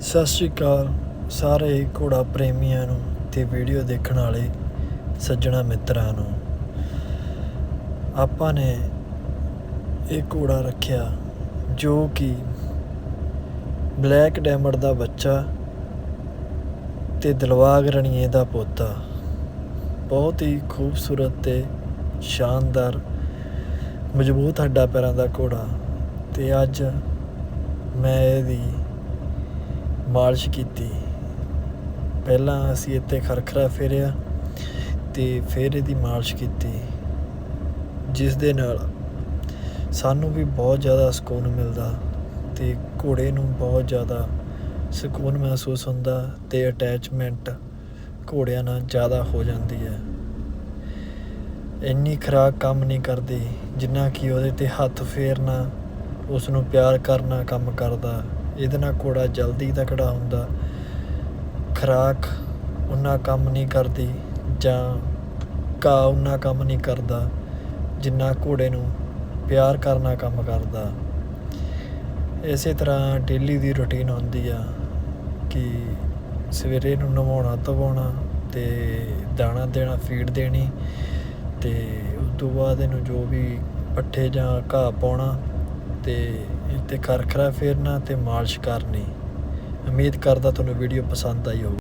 ਸਤਿ ਸ਼੍ਰੀ ਅਕਾਲ ਸਾਰੇ ਘੋੜਾ ਪ੍ਰੇਮੀਆਂ ਨੂੰ ਤੇ ਵੀਡੀਓ ਦੇਖਣ ਵਾਲੇ ਸੱਜਣਾ ਮਿੱਤਰਾਂ ਨੂੰ। ਆਪਾਂ ਨੇ ਇਹ ਘੋੜਾ ਰੱਖਿਆ ਜੋ ਕਿ ਬਲੈਕ ਡੈਮਰ ਦਾ ਬੱਚਾ ਤੇ ਦਿਲਵਾਗ ਰਣੀਏ ਦਾ ਪੋਤਾ। ਬਹੁਤ ਹੀ ਖੂਬਸੂਰਤ ਤੇ ਸ਼ਾਨਦਾਰ, ਮਜ਼ਬੂਤ ਹੱਡਾ ਪੈਰਾਂ ਦਾ ਘੋੜਾ ਤੇ ਅੱਜ ਮੈਂ ਇਹਦੀ ਮਾਲਿਸ਼ ਕੀਤੀ। ਪਹਿਲਾਂ ਅਸੀਂ ਇੱਥੇ ਖਰਖਰਾ ਫੇਰਿਆ ਤੇ ਫਿਰ ਇਹਦੀ ਮਾਲਿਸ਼ ਕੀਤੀ, ਜਿਸ ਦੇ ਨਾਲ ਸਾਨੂੰ ਵੀ ਬਹੁਤ ਜ਼ਿਆਦਾ ਸਕੂਨ ਮਿਲਦਾ ਤੇ ਘੋੜੇ ਨੂੰ ਬਹੁਤ ਜ਼ਿਆਦਾ ਸਕੂਨ ਮਹਿਸੂਸ ਹੁੰਦਾ ਤੇ ਅਟੈਚਮੈਂਟ ਘੋੜਿਆਂ ਨਾਲ ਜ਼ਿਆਦਾ ਹੋ ਜਾਂਦੀ ਹੈ। ਇੰਨੀ ਖਰਾਕ ਕੰਮ ਨਹੀਂ ਕਰਦੀ ਜਿੰਨਾ ਕਿ ਉਹਦੇ ਤੇ ਹੱਥ ਫੇਰਨਾ ਉਸ ਨੂੰ ਪਿਆਰ ਕਰਨਾ ਕੰਮ ਕਰਦਾ। ਇਹਦੇ ਨਾਲ ਘੋੜਾ ਜਲਦੀ ਤਕੜਾ ਹੁੰਦਾ। ਖਰਾਕ ਉਹਨਾਂ ਕੰਮ ਨਹੀਂ ਕਰਦੀ ਜਾਂ ਘਾਹ ਉਹਨਾਂ ਕੰਮ ਨਹੀਂ ਕਰਦਾ ਜਿੰਨਾ ਘੋੜੇ ਨੂੰ ਪਿਆਰ ਕਰਨਾ ਕੰਮ ਕਰਦਾ। ਇਸੇ ਤਰ੍ਹਾਂ ਡੇਲੀ ਦੀ ਰੁਟੀਨ ਹੁੰਦੀ ਆ ਕਿ ਸਵੇਰੇ ਨੂੰ ਨਵਾਉਣਾ ਧਵਾਉਣਾ ਤੇ ਦਾਣਾ ਦੇਣਾ, ਫੀਡ ਦੇਣੀ ਤੇ ਉਸ ਤੋਂ ਬਾਅਦ ਇਹਨੂੰ ਜੋ ਵੀ ਪੱਠੇ ਜਾਂ ਘਾਹ ਪਾਉਣਾ ਤੇ ਇਹ ਤੇ ਖਰਖਰਾ ਫੇਰਨਾ ਅਤੇ ਮਾਲਿਸ਼ ਕਰਨੀ। ਉਮੀਦ ਕਰਦਾ ਤੁਹਾਨੂੰ ਵੀਡੀਓ ਪਸੰਦ ਆਈ ਹੋਵੇ